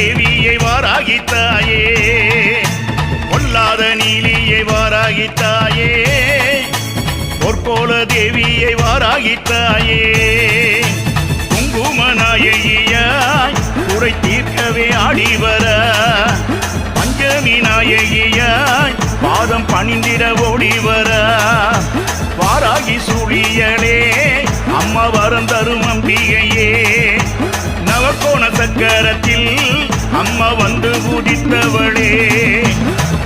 தேவியை வாராகித்தாயே பொல்லாத நீலியை வாராகித்தாயே பொற்கோல தேவியை வாராகித்தாயே குங்கும நாயகியாய் குறை தீர்க்கவே ஆடிவர பஞ்சமி நாயகியாய் பாதம் பணிந்திட ஓடிவர வாராகி சூழியலே அம்மா வரம் தரும் அம்பிகையே. நவக்கோண சக்கரத்தில் அம்மா வந்து உதித்தவளே.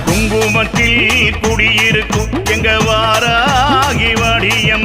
குங்குமத்தில் குடியிருக்கும் எங்க வாராகி வடியம்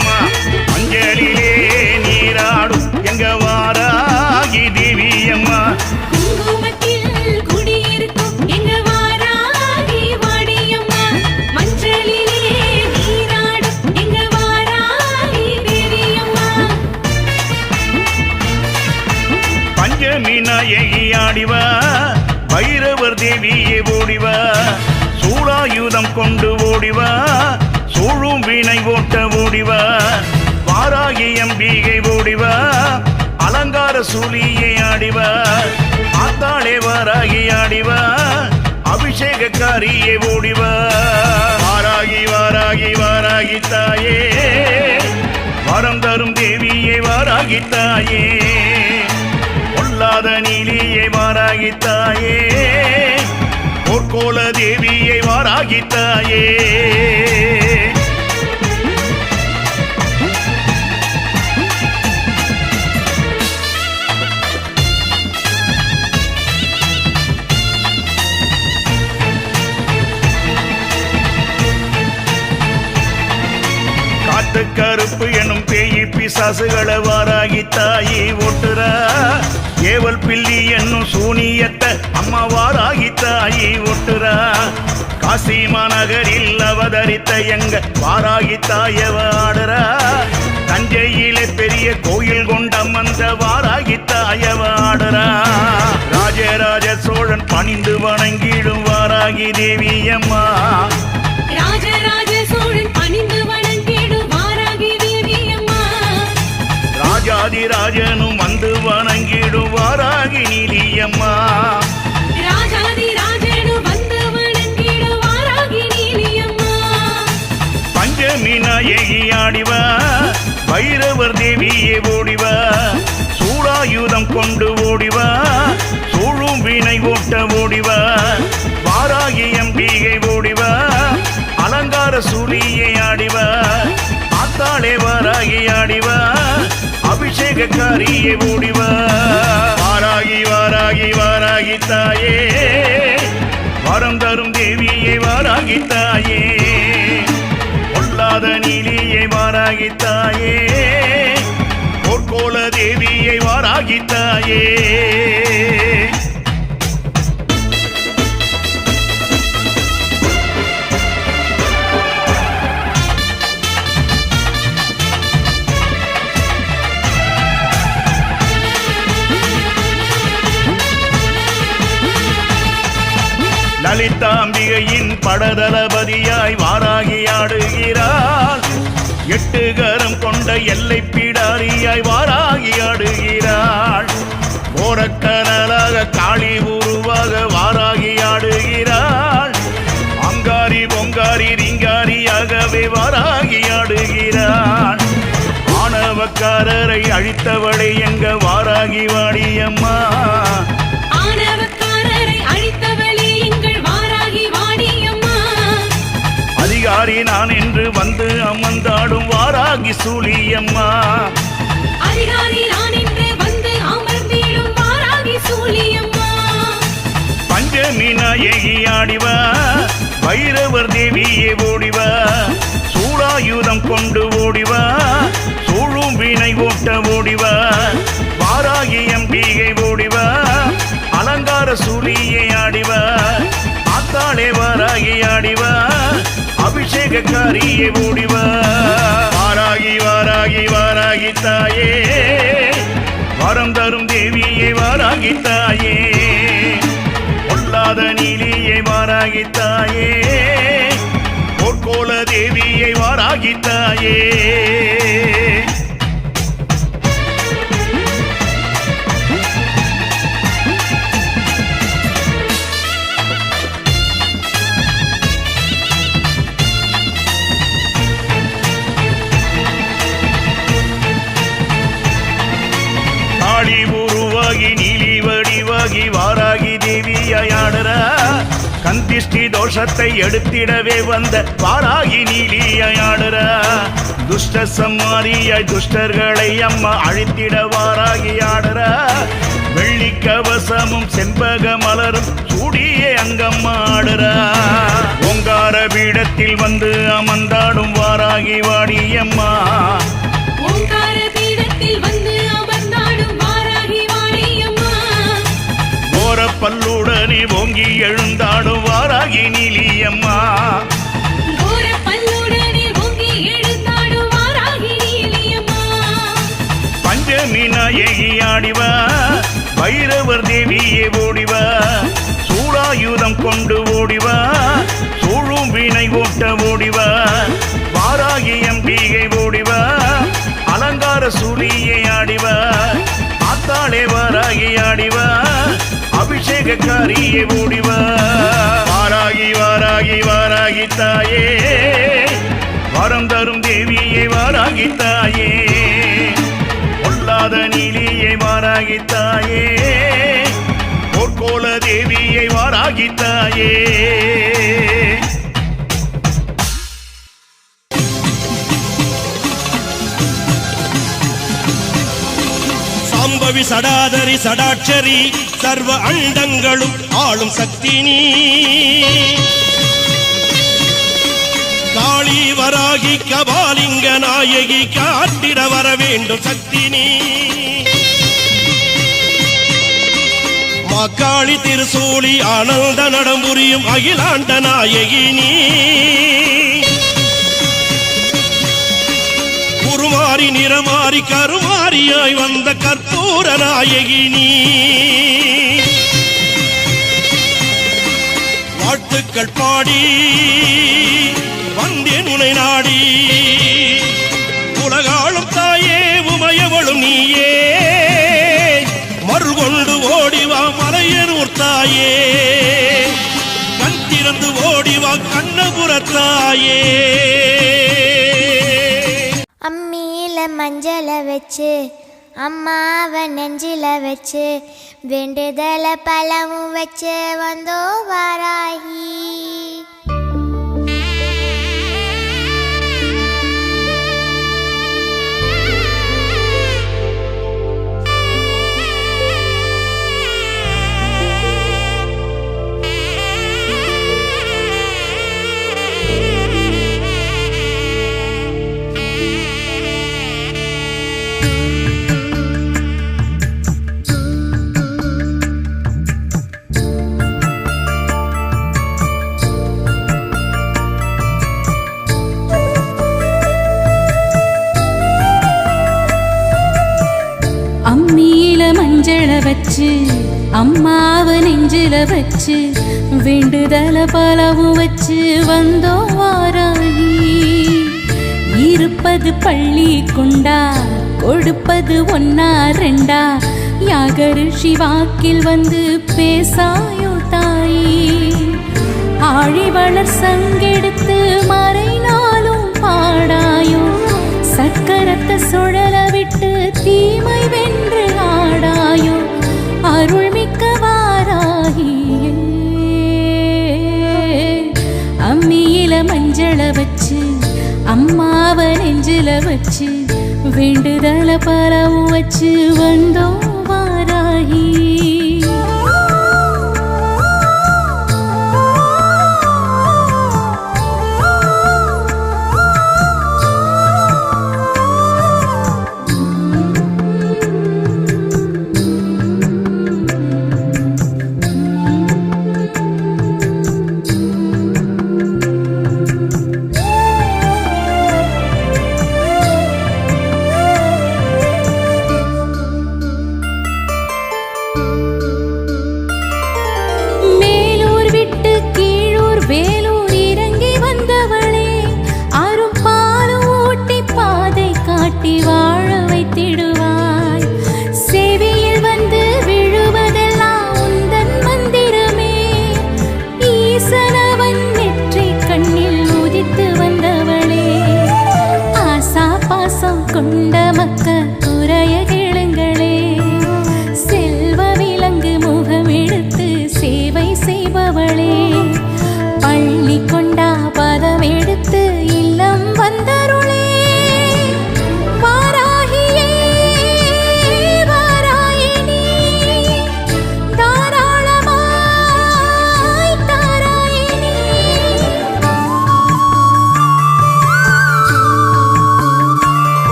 கொண்டு ஓடிவா. சூழும் வீணை ஓட்ட ஓடிவா. வாராகி அம்பிகை ஓடிவா. அலங்கார சூலியை ஆடிவா. ஆத்தாளே வாராகி ஆடிவா. அபிஷேகக்காரியே ஓடிவா. வாராகி வாராகி வாராகி தாயே. வரம் தரும் தேவியே வாராகி தாயே. பொல்லாத நீலியை வாராகி தாயே. போர்க்கோல தேவியை வாராகித்தாயே காத்துக்க பிசாசுகளை வாராகி தாயி ஓட்டுறா. ஏவல் பில்லி என்னும் சூனியத்தை அம்மா வாராகி தாயி ஓட்டுறா. காசி மாநகரில் அவதரித்த எங்க வாராகி தாயவ ஆடுறா. தஞ்சையிலே பெரிய கோயில் கொண்டம் வந்த வாராகி தாயவ ஆடுறா. ராஜராஜ சோழன் பணிந்து வணங்கிடும் வாராகி தேவியம் அபிஷேகக்காரியை ஓடிவா வாராகி வாராகி வாராகி தாயே வரம் தரும் தேவியே வாராகி தாயே பொல்லாத நீலியை வாராகி தாயே பொற்கோல தேவியை வாராகி தாயே பிடாரியாய் வாராகி ஆடுகிறாள். ஓரக்கனலாக காளி உருவாக வாராகி ஆடுகிறாள். அங்காரி பொங்காரி ரிங்காரியாகவே வாராகி ஆடுகிறாள். ஆணவக்காரரை அழித்தவளை எங்க வாராகி வாடியம்மா? ஆணவக்காரரை அழித்தவளே எங்கள் வாராகி வாடியம்மா. அதிகாரி நான் என்று வந்து அமர்ந்தாடும் வாராகி சூழியம்மா. ஆடிவா பைரவர் தேவியே ஓடிவா சூடாயுதம் கொண்டு ஓடிவா சூழும் வீணை ஓட்ட ஓடிவா வாராகி எம்பிகை ஓடிவா அலங்கார சூழியை ஆடிவா ஆத்தாளே வாராகி ஆடிவா அபிஷேகக்காரியே ஓடிவா. வாராகி வாராகி வாராகி தாயே. வரம் தரும் தேவியை வாராகி தாயே. பொல்லாத நீலியை வாராகி தாயே. பொற்கோல தேவியை வாராகி தாயே. கந்திஷ்டி தோஷத்தை எடுத்திடவே வந்த வாராகி நீலியாடுறா துஷ்ட சம்மாரியாய் துஷ்டர்களை அம்மா அழித்திட வாராகி ஆடுறா. வெள்ளி கவசமும் செண்பக மலரும் சூடியே அங்கம்மா ஆடுறா. ஓங்கார பீடத்தில் வந்து அமர்ந்தாடும் வாராகி வாடியம்மா பல்லுடனே ஓங்கி எழுந்தாடும் நீலியம்மா. பஞ்சமி நாயகி ஆடிவா பைரவர் தேவியே ஓடிவா சூடாயுதம் கொண்டு ஓடிவா சூழும் வினை ஓட்ட ஓடிவா வாராகி அம்பிகை ஓடிவா அலங்கார சூரியை ஆடிவா ஆத்தாளே வாராகி ஆடிவா அபிஷேகக்காரியே ஓடிவா. வாராகி வாராகி தாயே. வரம் தரும் தேவியே வாராகி தாயே. பொல்லாத நீலியை வாராகி தாயே. பொற்கோல தேவியை வாராகி தாயே. சாம்பவி சடாதரி சடாட்சரி சர்வ அண்டங்களும் ஆளும் சக்தி நீ. வராகி கபாலிங்க நாயகி காட்டிட வர வேண்டும் சக்தி நீ. மாக்காளி திருசூலி ஆனந்த நடம்புரியும் அகிலாண்ட நாயகி நீ. குருமாறி நிறமாறி கருமாறியாய் வந்த கற்பூர நாயகி நீ. வாழ்த்துக்கள் பாடி. வந்தேன் உனை நாடி. உலகாளும் தாயே உமையவளும் நீயே. மறுகொண்டு ஓடிவா மலையனூர் தாயே. கண் திறந்து ஓடிவா கண்ணபுரத்தாயே அம்மியில மஞ்சளை வச்சு அம்மாவை நெஞ்சில வச்சு வேண்டுதல பழமும் வச்சு வந்தோ வாராகி. வச்சு அம்மாவ நெஞ்சில வச்சு வேண்டுதல பலவும் வச்சு வந்தோ வாராகி இருப்பது பள்ளி கொண்டா கொடுப்பது ஒன்னா ரெண்டா யாகரிஷி வாக்கில் வந்து பேசாயோ தாயி. ஆழிவளர் சங்கெடுத்து மறைனாலும் பாடாயோ சக்கரத்தை சுழல விட்டு தீமை வேண்டும் வச்சு அம்மாவ நெஞ்சில வச்சு வேண்டுதல பரவும் வச்சு வந்தோம் வாராகி. கொண்ட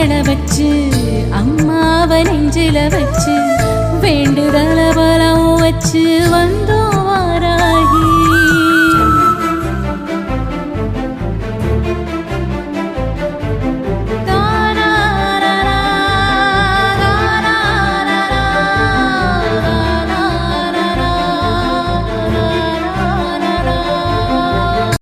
மஞ்சள வச்சு அம்மாவ நெஞ்சில வச்சு வேண்டுதல பலம் வச்சு வந்து